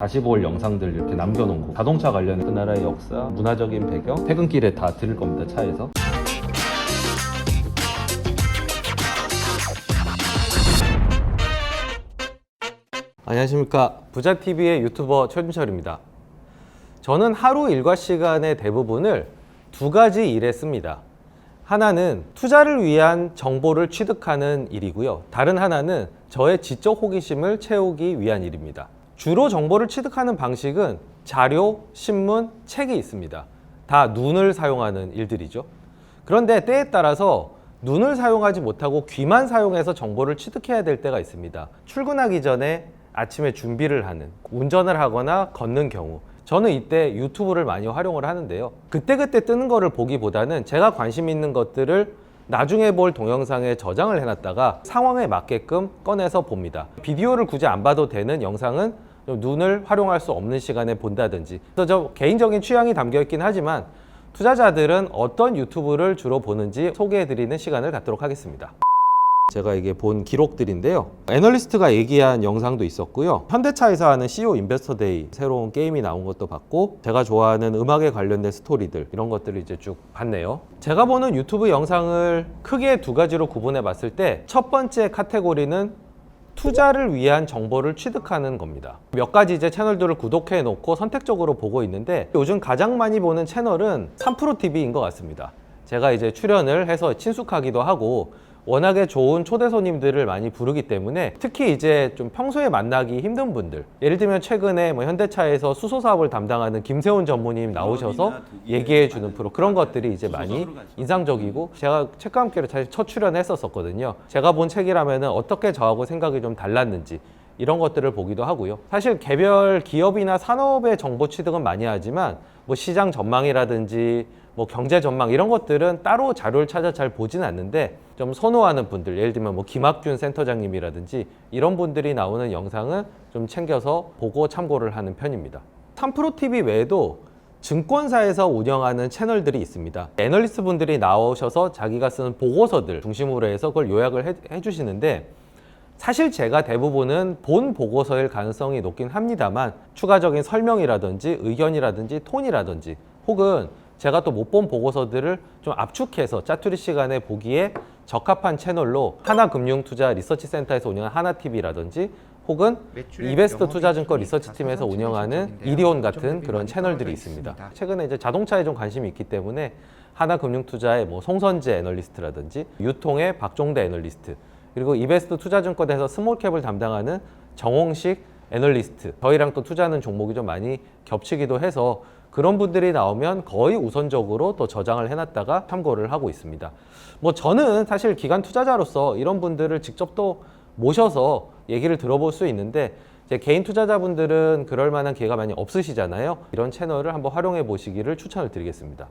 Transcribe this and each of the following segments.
다시 볼 영상들 이렇게 남겨놓은 거 자동차 관련 그 나라의 역사, 문화적인 배경 퇴근길에 다 들을 겁니다 차에서 안녕하십니까 부자TV의 유튜버 최준철입니다 저는 하루 일과 시간의 대부분을 두 가지 일에 씁니다 하나는 투자를 위한 정보를 취득하는 일이고요. 다른 하나는 저의 지적 호기심을 채우기 위한 일입니다. 주로 정보를 취득하는 방식은 자료, 신문, 책이 있습니다. 다 눈을 사용하는 일들이죠. 그런데 때에 따라서 눈을 사용하지 못하고 귀만 사용해서 정보를 취득해야 될 때가 있습니다. 출근하기 전에 아침에 준비를 하는, 운전을 하거나 걷는 경우, 저는 이때 유튜브를 많이 활용을 하는데요. 그때그때 뜨는 거를 보기보다는 제가 관심 있는 것들을 나중에 볼 동영상에 저장을 해놨다가 상황에 맞게끔 꺼내서 봅니다. 비디오를 굳이 안 봐도 되는 영상은 좀 눈을 활용할 수 없는 시간에 본다든지. 그래서 저 개인적인 취향이 담겨 있긴 하지만 투자자들은 어떤 유튜브를 주로 보는지 소개해드리는 시간을 갖도록 하겠습니다. 제가 이게 본 기록들인데요. 애널리스트가 얘기한 영상도 있었고요. 현대차에서 하는 CEO 인베스터 데이 새로운 게임이 나온 것도 봤고 제가 좋아하는 음악에 관련된 스토리들 이런 것들을 이제 쭉 봤네요. 제가 보는 유튜브 영상을 크게 두 가지로 구분해 봤을 때 첫 번째 카테고리는 투자를 위한 정보를 취득하는 겁니다. 몇 가지 이제 채널들을 구독해 놓고 선택적으로 보고 있는데 요즘 가장 많이 보는 채널은 3프로TV인 것 같습니다. 제가 이제 출연을 해서 친숙하기도 하고 워낙에 좋은 초대 손님들을 많이 부르기 때문에 특히 이제 좀 평소에 만나기 힘든 분들 예를 들면 최근에 뭐 현대차에서 수소 사업을 담당하는 김세훈 전무님 나오셔서 얘기해 주는 프로 그런 것들이 이제 많이 인상적이고 제가 책과 함께를 사실 첫 출연했었었거든요. 제가 본 책이라면은 어떻게 저하고 생각이 좀 달랐는지 이런 것들을 보기도 하고요. 사실 개별 기업이나 산업의 정보 취득은 많이 하지만 뭐 시장 전망이라든지 뭐 경제 전망 이런 것들은 따로 자료를 찾아 잘 보지는 않는데 좀 선호하는 분들 예를 들면 뭐 김학균 센터장님이라든지 이런 분들이 나오는 영상은 좀 챙겨서 보고 참고를 하는 편입니다. 3프로 TV 외에도 증권사에서 운영하는 채널들이 있습니다. 애널리스트 분들이 나오셔서 자기가 쓰는 보고서들 중심으로 해서 그걸 요약을 해, 해주시는데 사실 제가 대부분은 본 보고서일 가능성이 높긴 합니다만 추가적인 설명이라든지 의견이라든지 톤이라든지 혹은 제가 또 못 본 보고서들을 좀 압축해서 짜투리 시간에 보기에 적합한 채널로 하나금융투자 리서치센터에서 운영하는 하나TV라든지 혹은 이베스트 투자증권 리서치팀에서 운영하는. 이리온 같은 그런 채널들이 있습니다. 있습니다. 최근에 이제 자동차에 좀 관심이 있기 때문에 하나금융투자의 뭐 송선재 애널리스트라든지 유통의 박종대 애널리스트 그리고 이베스트 투자증권에서 스몰캡을 담당하는 정홍식 애널리스트 저희랑 또 투자하는 종목이 좀 많이 겹치기도 해서 그런 분들이 나오면 거의 우선적으로 또 저장을 해놨다가 참고를 하고 있습니다. 뭐 저는 사실 기관 투자자로서 이런 분들을 직접 또 모셔서 얘기를 들어볼 수 있는데 개인 투자자분들은 그럴 만한 기회가 많이 없으시잖아요. 이런 채널을 한번 활용해 보시기를 추천을 드리겠습니다.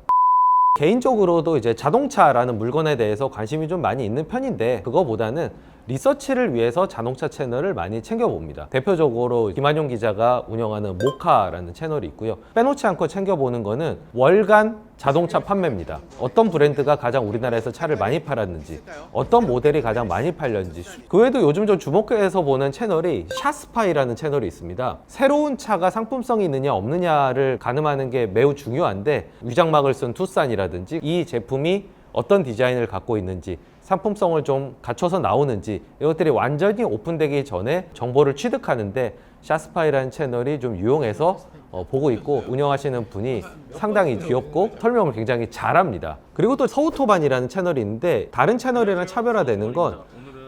개인적으로도 이제 자동차라는 물건에 대해서 관심이 좀 많이 있는 편인데 그거보다는 리서치를 위해서 자동차 채널을 많이 챙겨봅니다. 대표적으로 김한용 기자가 운영하는 모카라는 채널이 있고요. 빼놓지 않고 챙겨보는 거는 월간 자동차 판매입니다. 어떤 브랜드가 가장 우리나라에서 차를 많이 팔았는지, 어떤 모델이 가장 많이 팔렸는지. 그 외에도 요즘 좀 주목해서 보는 채널이 샤스파이라는 채널이 있습니다. 새로운 차가 상품성이 있느냐 없느냐를 가늠하는 게 매우 중요한데 위장막을 쓴 투싼이라든지 이 제품이 어떤 디자인을 갖고 있는지 상품성을 좀 갖춰서 나오는지 이것들이 완전히 오픈되기 전에 정보를 취득하는데 샤스파이라는 채널이 좀 유용해서 어, 보고 있고 운영하시는 분이 상당히 귀엽고 설명을 굉장히 잘합니다. 그리고 또 서우토반이라는 채널이 있는데 다른 채널이랑 차별화되는 건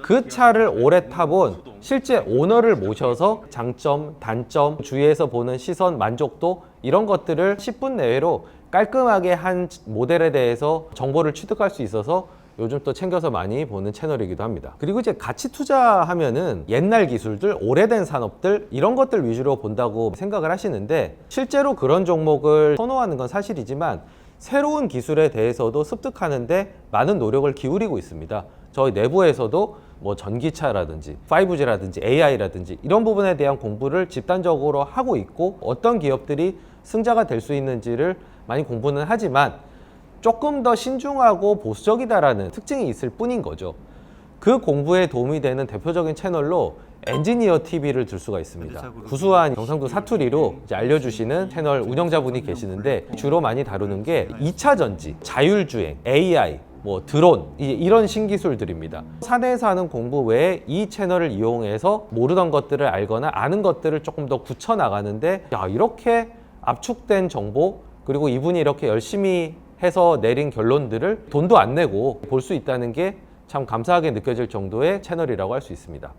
그 차를 오래 타본 실제 오너를 모셔서 장점, 단점, 주위에서 보는 시선, 만족도 이런 것들을 10분 내외로 깔끔하게 한 모델에 대해서 정보를 취득할 수 있어서 요즘 또 챙겨서 많이 보는 채널이기도 합니다. 그리고 이제 가치 투자하면은 옛날 기술들, 오래된 산업들 이런 것들 위주로 본다고 생각을 하시는데 실제로 그런 종목을 선호하는 건 사실이지만 새로운 기술에 대해서도 습득하는데 많은 노력을 기울이고 있습니다. 저희 내부에서도 뭐 전기차라든지 5G라든지 AI라든지 이런 부분에 대한 공부를 집단적으로 하고 있고 어떤 기업들이 승자가 될 수 있는지를 많이 공부는 하지만 조금 더 신중하고 보수적이다라는 특징이 있을 뿐인 거죠. 그 공부에 도움이 되는 대표적인 채널로 엔지니어 TV를 들 수가 있습니다. 구수한 경상도 사투리로 알려주시는 채널 운영자분이 계시는데 주로 많이 다루는 게 2차 전지, 자율주행, AI, 뭐 드론 이- 이런 신기술들입니다. 사내에서 하는 공부 외에 이 채널을 이용해서 모르던 것들을 알거나 아는 것들을 조금 더 굳혀 나가는데 야 이렇게 압축된 정보 그리고 이분이 이렇게 열심히 해서 내린 결론들을 돈도 안 내고 볼 수 있다는 게 참 감사하게 느껴질 정도의 채널이라고 할 수 있습니다.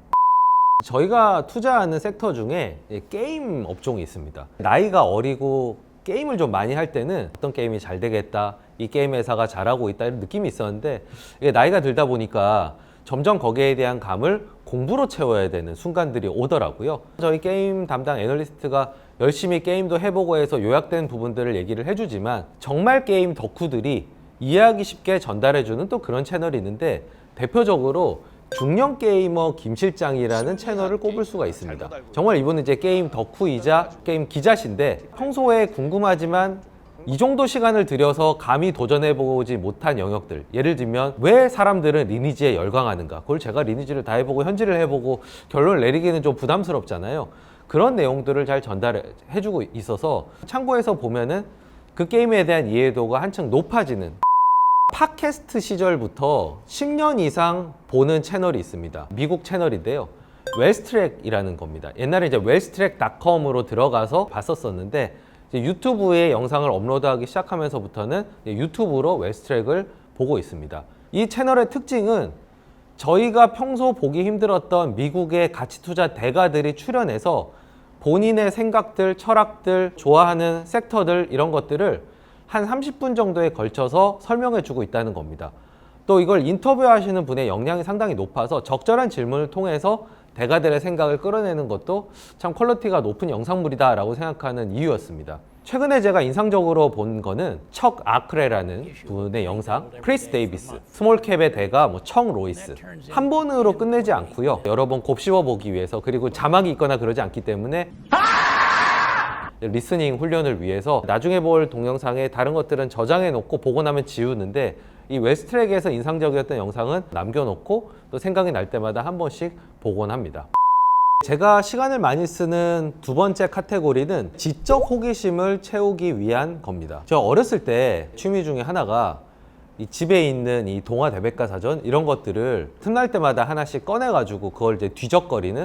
저희가 투자하는 섹터 중에 이 게임 업종이 있습니다. 나이가 어리고 게임을 좀 많이 할 때는 어떤 게임이 잘 되겠다, 이 게임 회사가 잘하고 있다 이런 느낌이 있었는데 이게 나이가 들다 보니까 점점 거기에 대한 감을 공부로 채워야 되는 순간들이 오더라고요. 저희 게임 담당 애널리스트가 열심히 게임도 해보고 해서 요약된 부분들을 얘기를 해주지만 정말 게임 덕후들이 이해하기 쉽게 전달해주는 또 그런 채널이 있는데 대표적으로 중년 게이머 김 실장이라는 채널을 꼽을 수가 있습니다. 정말 이분은 이제 게임 덕후이자 게임 기자신데 평소에 궁금하지만 이 정도 시간을 들여서 감히 도전해보지 못한 영역들. 예를 들면 왜 사람들은 리니지에 열광하는가? 그걸 제가 리니지를 다 해보고 현질을 해보고 결론을 내리기는 좀 부담스럽잖아요. 그런 내용들을 잘 전달해주고 있어서 참고해서 보면은 그 게임에 대한 이해도가 한층 높아지는 팟캐스트 시절부터 10년 이상 보는 채널이 있습니다. 미국 채널인데요. 웰스트랙이라는 겁니다. 옛날에 이제 웰스트랙닷컴으로 들어가서 봤었었는데 유튜브에 영상을 업로드하기 시작하면서부터는 유튜브로 웰스트랙을 보고 있습니다. 이 채널의 특징은 저희가 평소 보기 힘들었던 미국의 가치 투자 대가들이 출연해서 본인의 생각들, 철학들, 좋아하는 섹터들 이런 것들을 한 30분 정도에 걸쳐서 설명해 주고 있다는 겁니다. 또 이걸 인터뷰하시는 분의 역량이 상당히 높아서 적절한 질문을 통해서 대가들의 생각을 끌어내는 것도 참 퀄리티가 높은 영상물이다라고 생각하는 이유였습니다. 최근에 제가 인상적으로 본 거는 척 아크레라는 분의 영상, 크리스 데이비스, 스몰캡의 대가 뭐 청 로이스 한 번으로 끝내지 않고요. 여러 번 곱씹어 보기 위해서 그리고 자막이 있거나 그러지 않기 때문에 리스닝 훈련을 위해서 나중에 볼 동영상에 다른 것들은 저장해 놓고 보고 나면 지우는데 이 웨스트랙에서 인상적이었던 영상은 남겨놓고 또 생각이 날 때마다 한 번씩 보곤 합니다. 제가 시간을 많이 쓰는 두 번째 카테고리는 지적 호기심을 채우기 위한 겁니다. 저 어렸을 때 취미 중에 하나가 이 집에 있는 이 동화 대백과 사전 이런 것들을 틈날 때마다 하나씩 꺼내가지고 그걸 이제 뒤적거리는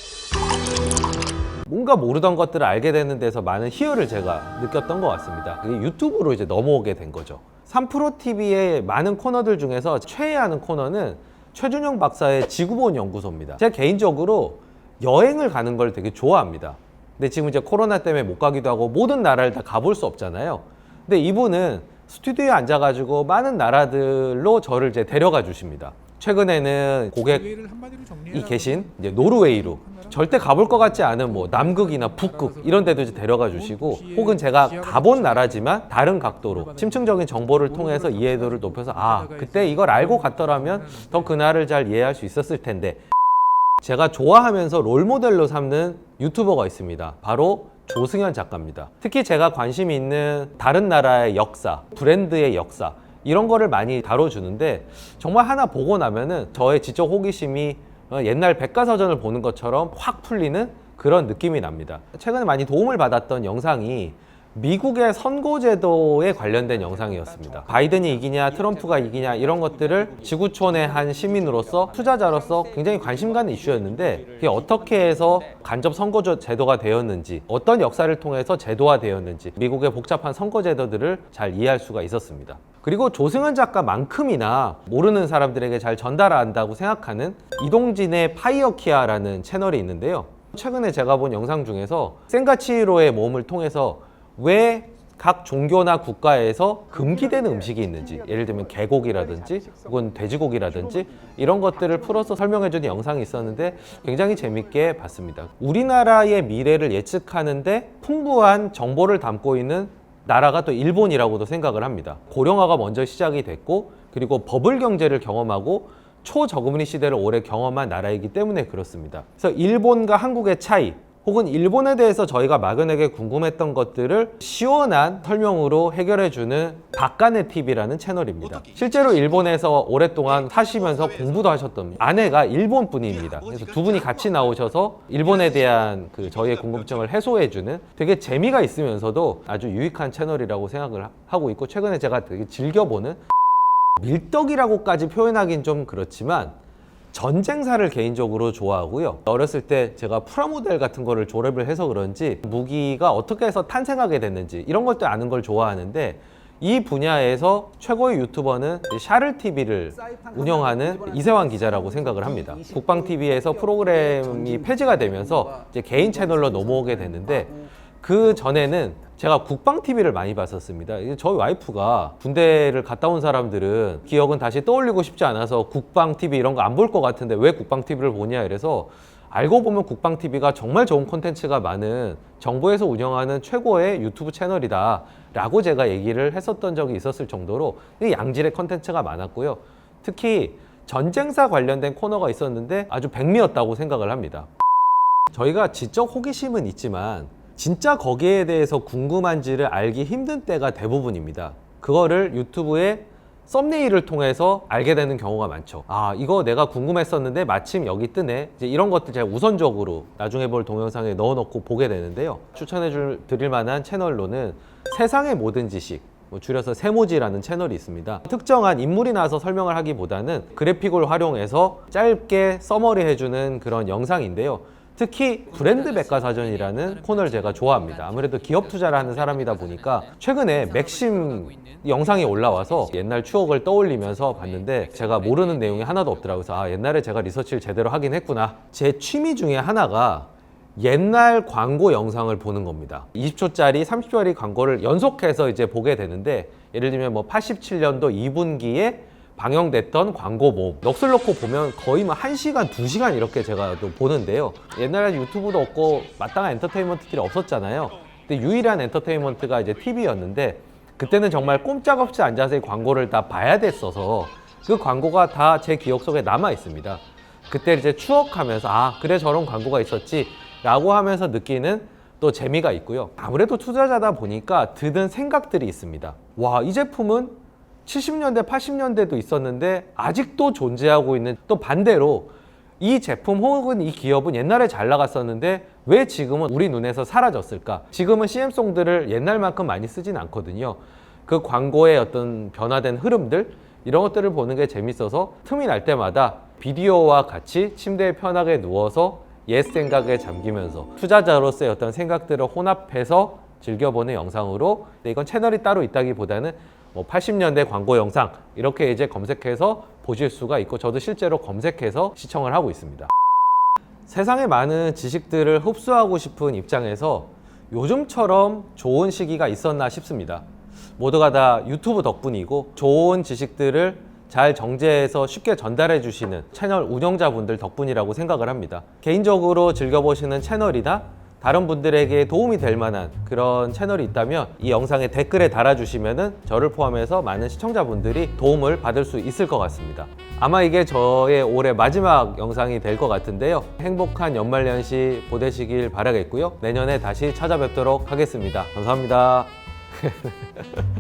뭔가 모르던 것들을 알게 되는 데서 많은 희열을 제가 느꼈던 것 같습니다. 그게 유튜브로 이제 넘어오게 된 거죠. 3프로 TV의 많은 코너들 중에서 최애하는 코너는 최준영 박사의 지구본 연구소입니다. 제가 개인적으로 여행을 가는 걸 되게 좋아합니다. 근데 지금 이제 코로나 때문에 못 가기도 하고 모든 나라를 다 가볼 수 없잖아요. 근데 이분은 스튜디오에 앉아가지고 많은 나라들로 저를 이제 데려가 주십니다. 최근에는 고객 한마디로 이. 계신 이제 노르웨이로 절대 가볼 것 같지 않은 뭐 남극이나 북극 이런 데도 이제 데려가 주시고 혹은 제가 가본 나라지만 다른 각도로 심층적인 정보를 통해서 이해도를 높여서 아 그때 이걸 알고 갔더라면 더 그날을 잘 이해할 수 있었을 텐데 제가 좋아하면서 롤 모델로 삼는 유튜버가 있습니다. 바로 조승현 작가입니다. 특히 제가 관심 있는 다른 나라의 역사, 브랜드의 역사 이런 거를 많이 다뤄주는데 정말 하나 보고 나면은 저의 지적 호기심이 어, 옛날 백과사전을 보는 것처럼 확 풀리는 그런 느낌이 납니다. 최근에 많이 도움을 받았던 영상이 미국의 선거제도에 관련된 영상이었습니다. 바이든이 이기냐, 트럼프가 이기냐 이런 것들을 지구촌의 한 시민으로서 투자자로서 굉장히 관심 가는 이슈였는데 그게 어떻게 해서 간접 선거제도가 되었는지, 어떤 역사를 통해서 제도화 되었는지 미국의 복잡한 선거제도들을 잘 이해할 수가 있었습니다. 그리고 조승현 작가만큼이나 모르는 사람들에게 잘 전달한다고 생각하는 이동진의 파이어키아라는 채널이 있는데요. 최근에 제가 본 영상 중에서 센가치로의 모험을 통해서 왜 각 종교나 국가에서 금기되는 음식이 있는지 예를 들면 개고기라든지 혹은 돼지고기라든지 이런 것들을 풀어서 설명해주는 영상이 있었는데 굉장히 재밌게 봤습니다. 우리나라의 미래를 예측하는데 풍부한 정보를 담고 있는 나라가 또 일본이라고도 생각을 합니다. 고령화가 먼저 시작이 됐고 그리고 버블 경제를 경험하고 초저금리 시대를 오래 경험한 나라이기 때문에 그렇습니다. 그래서 일본과 한국의 차이 혹은 일본에 대해서 저희가 막연하게 궁금했던 것들을 시원한 설명으로 해결해주는 박간의 TV라는 채널입니다. 실제로 일본에서 오랫동안 사시면서 공부도 하셨던 아내가 일본 분입니다. 그래서 두 분이 같이 나오셔서 일본에 대한 그 저희의 궁금증을 해소해주는 되게 재미가 있으면서도 아주 유익한 채널이라고 생각을 하- 하고 있고 최근에 제가 되게 즐겨보는 밀떡이라고까지 표현하긴 좀 그렇지만 전쟁사를 개인적으로 좋아하고요. 어렸을 때 제가 프라모델 같은 거를 조랩을 해서 그런지 무기가 어떻게 해서 탄생하게 됐는지 이런 것들 아는 걸 좋아하는데 이 분야에서 최고의 유튜버는 샤를 TV를 운영하는 이세환 기자라고 생각을 합니다. 국방 TV에서 프로그램이 폐지가 되면서 이제 개인 채널로 넘어오게 됐는데 그 전에는 제가 국방 TV를 많이 봤었습니다. 저희 와이프가 군대를 갔다 온 사람들은 기억은 다시 떠올리고 싶지 않아서 국방 TV 이런 거 안 볼 것 같은데 왜 국방 TV를 보냐 이래서 알고 보면 국방 TV가 정말 좋은 콘텐츠가 많은 정부에서 운영하는 최고의 유튜브 채널이다 라고 제가 얘기를 했었던 적이 있었을 정도로 이 양질의 콘텐츠가 많았고요. 특히 전쟁사 관련된 코너가 있었는데 아주 백미였다고 생각을 합니다. 저희가 지적 호기심은 있지만 진짜 거기에 대해서 궁금한지를 알기 힘든 때가 대부분입니다. 그거를 유튜브에 썸네일을 통해서 알게 되는 경우가 많죠. 아, 이거 내가 궁금했었는데 마침 여기 뜨네. 이제 이런 것들 제가 우선적으로 나중에 볼 동영상에 넣어 놓고 보게 되는데요. 추천해 줄 드릴 만한 채널로는 세상의 모든 지식 뭐 줄여서 세모지라는 채널이 있습니다. 특정한 인물이 나와서 설명을 하기보다는 그래픽을 활용해서 짧게 서머리 해주는 그런 영상인데요. 특히 브랜드 백과사전이라는 코너를 제가 좋아합니다. 아무래도 기업 투자를 하는 사람이다 보니까 최근에 맥심 영상이 올라와서 옛날 추억을 떠올리면서 봤는데 제가 모르는 내용이 하나도 없더라고요. 그래서 아, 옛날에 제가 리서치를 제대로 하긴 했구나. 제 취미 중에 하나가 옛날 광고 영상을 보는 겁니다. 20초짜리, 30초짜리 광고를 연속해서 이제 보게 되는데 예를 들면 뭐 87년도 2분기에 방영됐던 광고 모음 넋을 놓고 보면 거의 뭐 1시간, 2시간 이렇게 제가 또 보는데요. 옛날에 유튜브도 없고 마땅한 엔터테인먼트들이 없었잖아요. 근데 유일한 엔터테인먼트가 이제 TV였는데 그때는 정말 꼼짝없이 앉아서 이 광고를 다 봐야 됐어서 그 광고가 다 제 기억 속에 남아 있습니다. 그때 이제 추억하면서 아 그래 저런 광고가 있었지 라고 하면서 느끼는 또 재미가 있고요 아무래도 투자자다 보니까 드는 생각들이 있습니다 와 이 제품은 70년대 80년대도 있었는데 아직도 존재하고 있는 또 반대로 이 제품 혹은 이 기업은 옛날에 잘 나갔었는데 왜 지금은 우리 눈에서 사라졌을까? 지금은 CM송들을 옛날만큼 많이 쓰진 않거든요. 그 광고의 어떤 변화된 흐름들 이런 것들을 보는 게 재밌어서 틈이 날 때마다 비디오와 같이 침대에 편하게 누워서 옛 생각에 잠기면서 투자자로서의 어떤 생각들을 혼합해서 즐겨보는 영상으로 근데 이건 채널이 따로 있다기보다는 뭐 80년대 광고 영상 이렇게 이제 검색해서 보실 수가 있고 저도 실제로 검색해서 시청을 하고 있습니다. 세상의 많은 지식들을 흡수하고 싶은 입장에서 요즘처럼 좋은 시기가 있었나 싶습니다. 모두가 다 유튜브 덕분이고 좋은 지식들을 잘 정제해서 쉽게 전달해 주시는 채널 운영자분들 덕분이라고 생각을 합니다. 개인적으로 즐겨보시는 채널이나 다른 분들에게 도움이 될 만한 그런 채널이 있다면 이 영상에 댓글에 달아주시면 저를 포함해서 많은 시청자분들이 도움을 받을 수 있을 것 같습니다. 아마 이게 저의 올해 마지막 영상이 될 것 같은데요. 행복한 연말연시 보내시길 바라겠고요. 내년에 다시 찾아뵙도록 하겠습니다. 감사합니다.